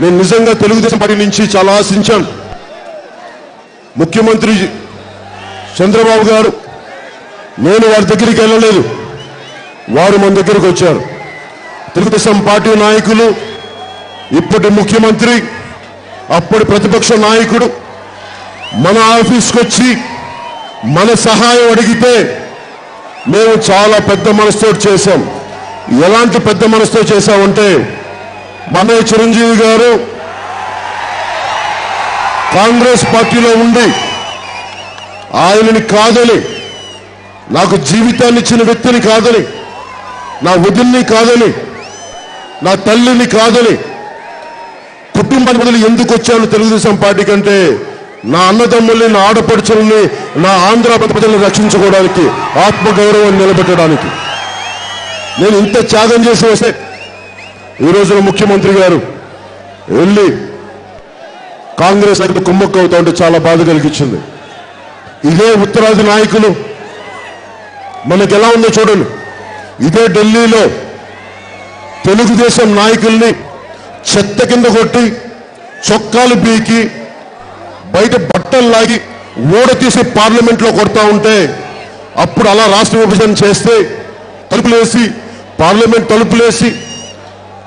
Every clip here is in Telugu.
నేను నిజంగా తెలుగుదేశం పార్టీ నుంచి చాలా ఆశించాను. ముఖ్యమంత్రి చంద్రబాబు గారు నేను వారి దగ్గరికి వెళ్ళలేదు. వారు మన దగ్గరకు వచ్చారు. తెలుగుదేశం పార్టీ నాయకులు ఇప్పటి ముఖ్యమంత్రి అప్పటి ప్రతిపక్ష నాయకుడు మన ఆఫీస్కి వచ్చి మన సహాయం అడిగితే మేము చాలా పెద్ద మనసుతో చేశాం. ఎలాంటి పెద్ద మనసుతో చేశామంటే మన్నయ్య చిరంజీవి గారు కాంగ్రెస్ పార్టీలో ఉండి ఆయనని కాదని నాకు జీవితాన్ని ఇచ్చిన వ్యక్తిని కాదని నా వదిల్ని కాదని నా తల్లిని కాదని కుటుంబాన్ని బదులు ఎందుకు వచ్చాను తెలుగుదేశం పార్టీ కంటే? నా అన్నదమ్ముల్ని నా ఆడపడుచుల్ని నా ఆంధ్ర ప్రజలను రక్షించుకోవడానికి ఆత్మగౌరవం నిలబెట్టడానికి. నేను ఇంత త్యాగం చేసి వస్తే ఈ రోజున ముఖ్యమంత్రి గారు వెళ్ళి కాంగ్రెస్ నాయకుడు కుమ్మక్కు అవుతా ఉంటే చాలా బాధ కలిగించింది. ఇదే ఉత్తరాది నాయకులు మనకి ఎలా ఉందో చూడండి. ఇదే ఢిల్లీలో తెలుగుదేశం నాయకుల్ని చెత్త కింద కొట్టి చొక్కాలు పీకి బయట బట్టలు లాగి ఓడ తీసి పార్లమెంట్లో కొడతా ఉంటే అప్పుడు అలా రాష్ట్ర విభజన చేస్తే తలుపులేసి పార్లమెంట్ తలుపులేసి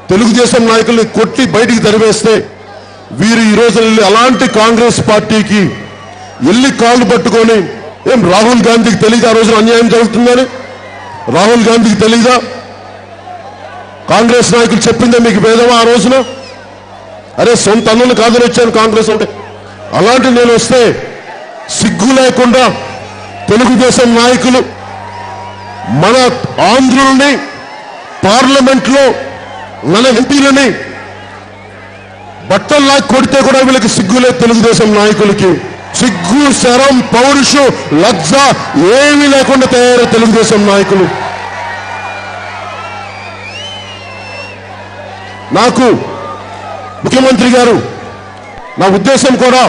తెలుగుదేశం నాయకుల్ని కొట్టి బయటికి తరివేస్తే వీరు ఈ రోజు వెళ్ళి అలాంటి కాంగ్రెస్ పార్టీకి వెళ్ళి కాళ్ళు పట్టుకొని ఏం రాహుల్ గాంధీకి తెలియదు ఆ రోజున అన్యాయం జరుగుతుందని రాహుల్ గాంధీకి తెలీదా? కాంగ్రెస్ నాయకులు చెప్పిందే మీకు భేదమా ఆ రోజున? అరే సొంత అన్నులు కాదని వచ్చాను కాంగ్రెస్ అంటే. అలాంటి నేను వస్తే సిగ్గు లేకుండా తెలుగుదేశం నాయకులు మన ఆంధ్రుల్ని పార్లమెంట్లో మన ఎంపీలని బట్టల్లా కొడితే కూడా వీళ్ళకి సిగ్గులే తెలుగుదేశం నాయకులకి. సిగ్గు శరం పౌరుషం లజ్జ ఏమీ లేకుండా తయారు తెలుగుదేశం నాయకులు. నాకు ముఖ్యమంత్రి గారు నా ఉద్దేశం కూడా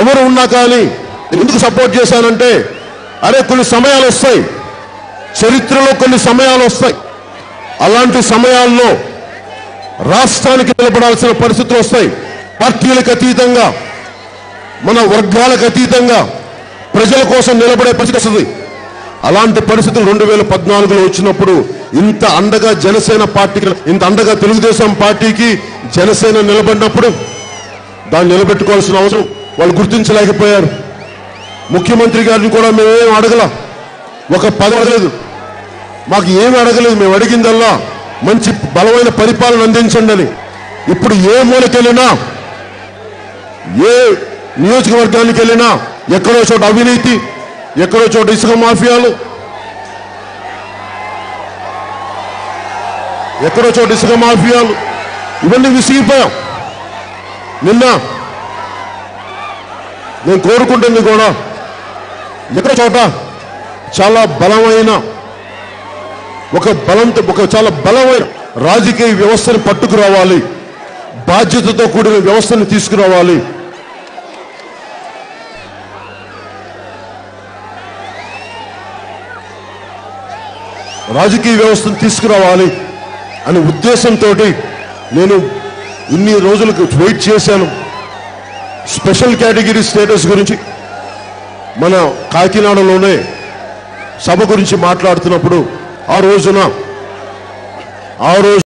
ఎవరు ఉన్నా కానీ ఎందుకు సపోర్ట్ చేశానంటే అరే కొన్ని సమయాలు వస్తాయి. చరిత్రలో కొన్ని సమయాలు వస్తాయి. అలాంటి సమయాల్లో రాష్ట్రానికి నిలబడాల్సిన పరిస్థితులు వస్తాయి. పార్టీలకు అతీతంగా మన వర్గాలకు అతీతంగా ప్రజల కోసం నిలబడే పరిస్థితి వస్తుంది. అలాంటి పరిస్థితులు రెండు వేల పద్నాలుగులో వచ్చినప్పుడు ఇంత అండగా జనసేన పార్టీకి ఇంత అండగా తెలుగుదేశం పార్టీకి జనసేన నిలబడినప్పుడు దాన్ని నిలబెట్టుకోవాల్సిన అవసరం వాళ్ళు గుర్తించలేకపోయారు. ముఖ్యమంత్రి గారిని కూడా మేమేం అడగల. ఒక పదవి అడగలేదు. మాకు ఏమి అడగలేదు మేము అడిగిందల్లా మంచి బలమైన పరిపాలన అందించండి అని. ఇప్పుడు ఏ మూలకెళ్ళినా ఏ నియోజకవర్గానికి వెళ్ళినా ఎక్కడో చోట అవినీతి ఎక్కడో చోట ఇసుక మాఫియాలు ఎక్కడో చోట ఇసుక మాఫియాలు ఇవన్నీ విసిగిపోయాం. నిన్న నేను కోరుకుంటుంది కూడా ఎక్కడ చోట చాలా బలమైన ఒక బలంతో ఒక చాలా బలమైన రాజకీయ వ్యవస్థను పట్టుకురావాలి. బాధ్యతతో కూడిన వ్యవస్థను తీసుకురావాలి. రాజకీయ వ్యవస్థను తీసుకురావాలి అనే ఉద్దేశంతో నేను ఇన్ని రోజులకు వెయిట్ చేశాను. స్పెషల్ కేటగిరీ స్టేటస్ గురించి మన కాకినాడలోనే సభ గురించి మాట్లాడుతున్నప్పుడు ఆ రోజున ఆ రోజు